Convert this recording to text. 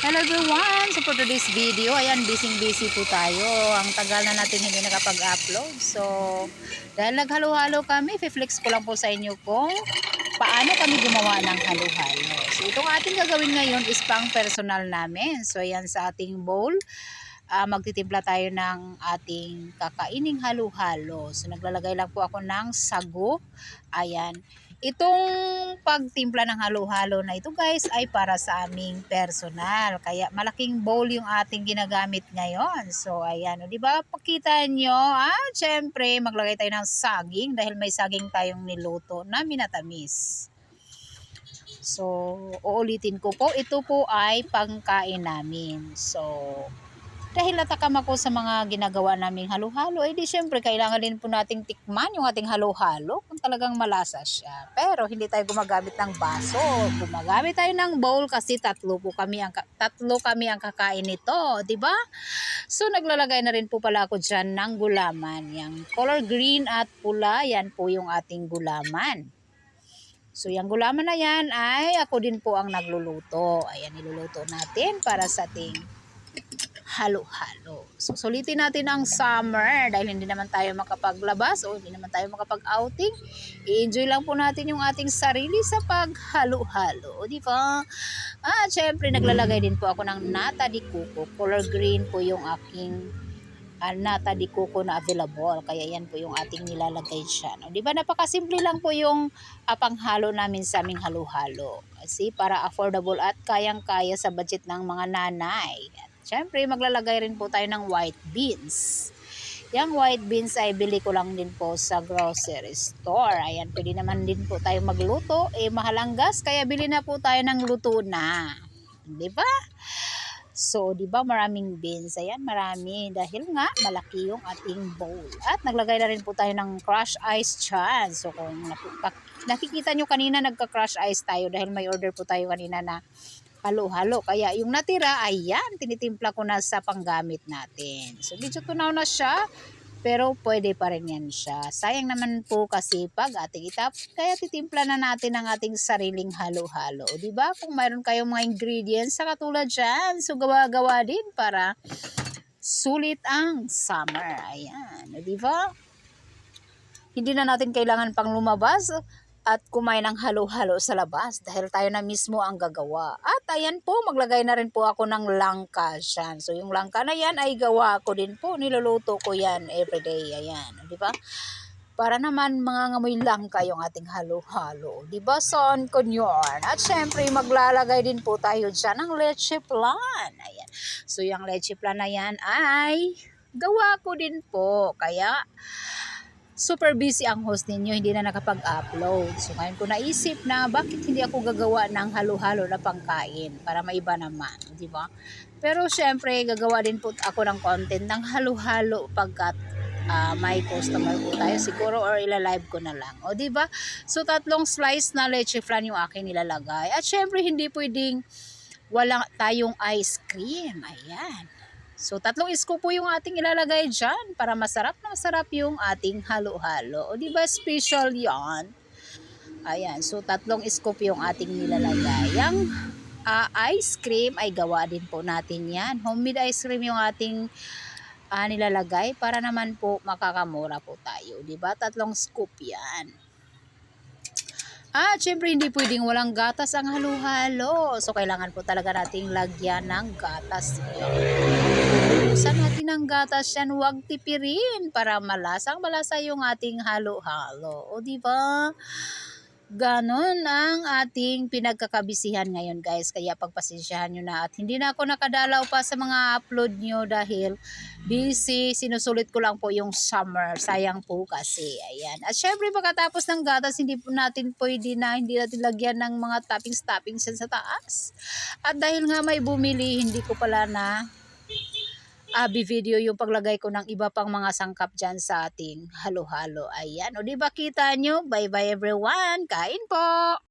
Hello everyone! So for today's video, ayan, busy-busy po tayo. Ang tagal na natin hindi nakapag-upload. So, dahil naghalo-halo kami, flex ko lang po sa inyo kung paano kami gumawa ng halo-halo. So, itong ating gagawin ngayon is pang personal namin. So, ayan sa ating bowl, ah, magtitimpla tayo ng ating kakaining halo-halo. So, naglalagay lang po ako ng sago. Ayan. Itong pagtimpla ng halo-halo na ito guys ay para sa aming personal. Kaya malaking bowl yung ating ginagamit ngayon. So ayan, di ba? Pakita nyo, ah, syempre maglagay tayo ng saging dahil may saging tayong niluto na minatamis. So, uulitin ko po, ito po ay pangkain namin. So, dahil natakam ako sa mga ginagawa naming halo-halo, eh di syempre kailangan din po nating tikman yung ating halo-halo kung talagang malasa siya. Pero hindi tayo gumagamit ng baso. Gumagamit tayo ng bowl kasi tatlo po kami ang tatlo kami ang kakain nito, 'di ba? So naglalagay na rin po pala ako diyan ng gulaman. Yang color green at pula, yan po yung ating gulaman. So, yung gulaman na yan ay ako din po ang nagluluto. Ayan, niluluto natin para sa ating halo-halo. So, sulitin natin ang summer dahil hindi naman tayo makapaglabas o hindi naman tayo makapag-outing. I-enjoy lang po natin yung ating sarili sa paghalo-halo. Di ba? Ah, syempre, naglalagay din po ako ng nata di kuko. Color green po yung aking ah, nata di kuko na available. Kaya yan po yung ating nilalagay dyan. O, Di ba? Napakasimple lang po yung ah, panghalo namin sa aming halo-halo. Kasi para affordable at kayang-kaya sa budget ng mga nanay. At syempre, maglalagay rin po tayo ng white beans. Yung white beans ay bili ko lang din po sa grocery store. Ayan, pwede naman din po tayo magluto. Eh, mahalang gas, kaya bili na po tayo ng luto na. Di ba? So, di ba maraming beans? Ayan, marami. Dahil nga, malaki yung ating bowl. At naglagay na rin po tayo ng crush ice dyan. So, kung nakikita nyo kanina, nagka-crush ice tayo dahil may order po tayo kanina na halo-halo. Kaya yung natira, ayan, tinitimpla ko na sa panggamit natin. So, medyo tunaw na siya. Pero pwede pa rin yan siya. Sayang naman po kasi pag ating itap, kaya titimpla na natin ang ating sariling halo-halo. O, di ba? Kung mayroon kayong mga ingredients sa katulad dyan, so gawa-gawa din para sulit ang summer. Ayan. Ba? Hindi na natin kailangan pang lumabas at kumain ng halo-halo sa labas dahil tayo na mismo ang gagawa. At ayan po, maglagay na rin po ako ng langka dyan. So yung langka na yan ay gawa ko din po. Niluluto ko yan everyday. Ayan, di ba? Para naman mga ngamoy langka yung ating halo-halo. Di ba son konyon? At syempre maglalagay din po tayo dyan ng leche plan. Ayan. So yung leche plan na yan ay gawa ko din po. Kaya super busy ang host ninyo, hindi na nakapag-upload. So ngayon ko naisip na bakit hindi ako gagawa ng halo-halo na pangkain para maiba naman, di ba? Pero syempre, gagawa din po ako ng content ng halo-halo pagkat ah, may customer po tayo siguro or ila-live ko na lang. O di ba? So tatlong slice na leche flan yung akin nilalagay. At syempre hindi pwedeng wala tayong ice cream. Ayan. So, tatlong scoop po yung ating ilalagay dyan para masarap na masarap yung ating halo-halo. O, di ba special yan? Ayan. So, tatlong scoop yung ating nilalagay. Yung ah, ice cream ay gawa din po natin yan. Homemade ice cream yung ating ah, nilalagay para naman po makakamura po tayo. Ba? Tatlong scoop yan. Ah, syempre hindi pwedeng walang gatas ang halo-halo. So, kailangan po talaga nating lagyan ng gatas. Buksan natin ang gatas yan, huwag tipirin para malasang malasa yung ating halo-halo. O, di ba? Ganon ang ating pinagkakabisihan ngayon guys. Kaya pagpasensyahan nyo na at hindi na ako nakadalaw pa sa mga upload nyo dahil busy. Sinusulit ko lang po yung summer. Sayang po kasi. Ayan. At syempre pagkatapos ng gatas, hindi po natin pwede na hindi natin lagyan ng mga toppings-toppings sa taas. At dahil nga may bumili, hindi ko pala na abi video yung paglagay ko ng iba pang mga sangkap dyan sa ating halo-halo. Ayan. O di ba kita nyo? Bye-bye everyone. Kain po!